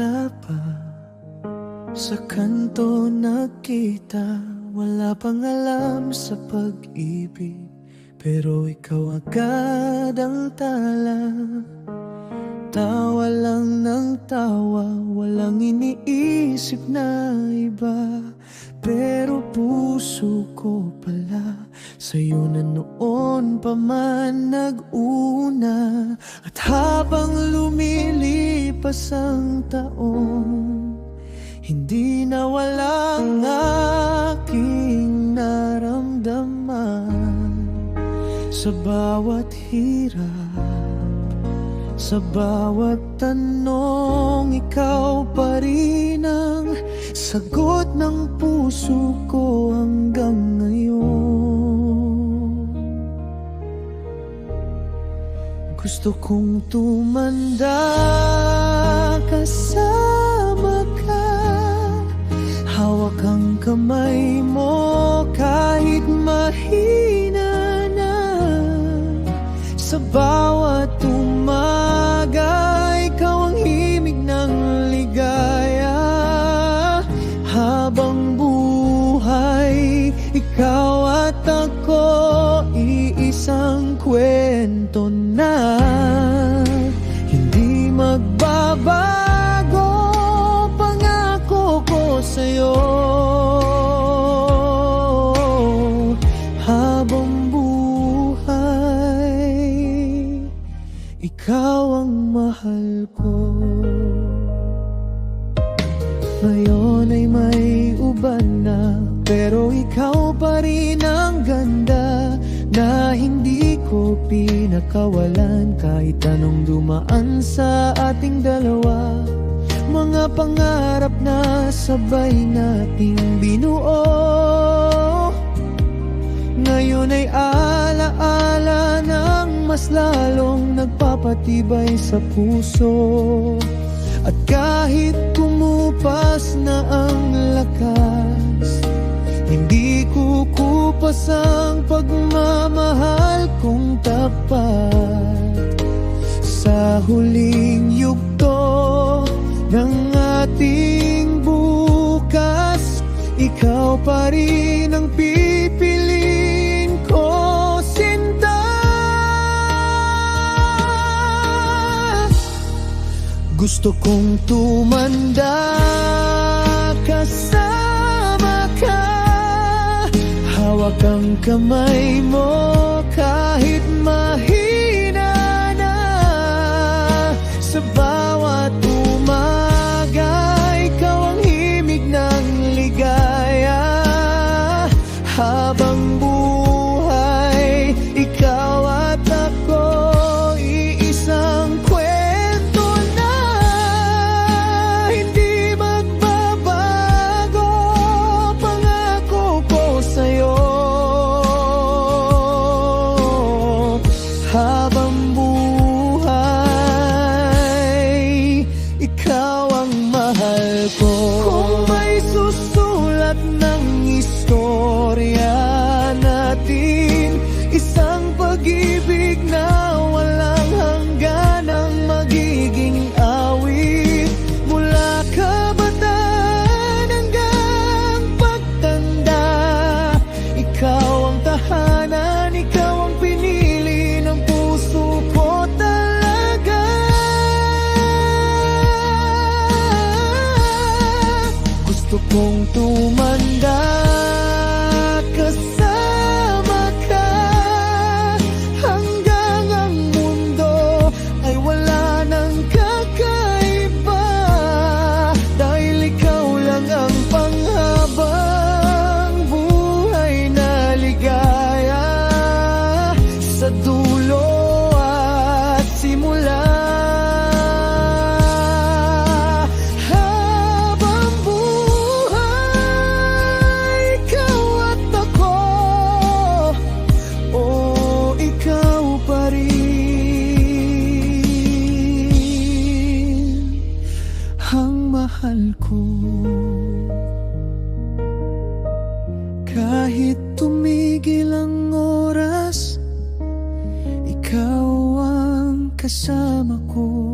Bata pa Sa kanto nagkita Wala pang alam sa pag-ibig Pero ikaw agad ang tala. Tawa lang ng tawa Walang iniisip na iba. Pero puso ko pala Sa'yo na noon pa man nag-una At habang lumilipas ang taon Hindi na walang aking naramdaman. Sa bawat hirap sa bawat tanong, ikaw pa rin ang sagot ng puso ko Gusto kong tumanda kasama ka. Hawak ang kamay mo kahit mahina na. Sa bawat umaga Ikaw ang himig ng ligaya. Habang buhay Ikaw at ako Iisang kwento Ngayon ay may uban na Pero ikaw pa rin ang ganda Na hindi ko pinakawalan. Kahit anong dumaan sa ating dalawa Mga pangarap na sabay nating binuo. Ngayon ay alaala ng mas lalong nagpapatibay sa puso At kahit kumupas na ang lakas Hindi kukupas ang pagmamahal kong tapat. Sa huling yugto ng ating bukas Ikaw pa rin ang pipiliin Gusto kong tumanda kasama ka. Hawak ang kamay mo kahit Kong tumanda mahal Kahit tumigil ang oras Ikaw ang kasama ko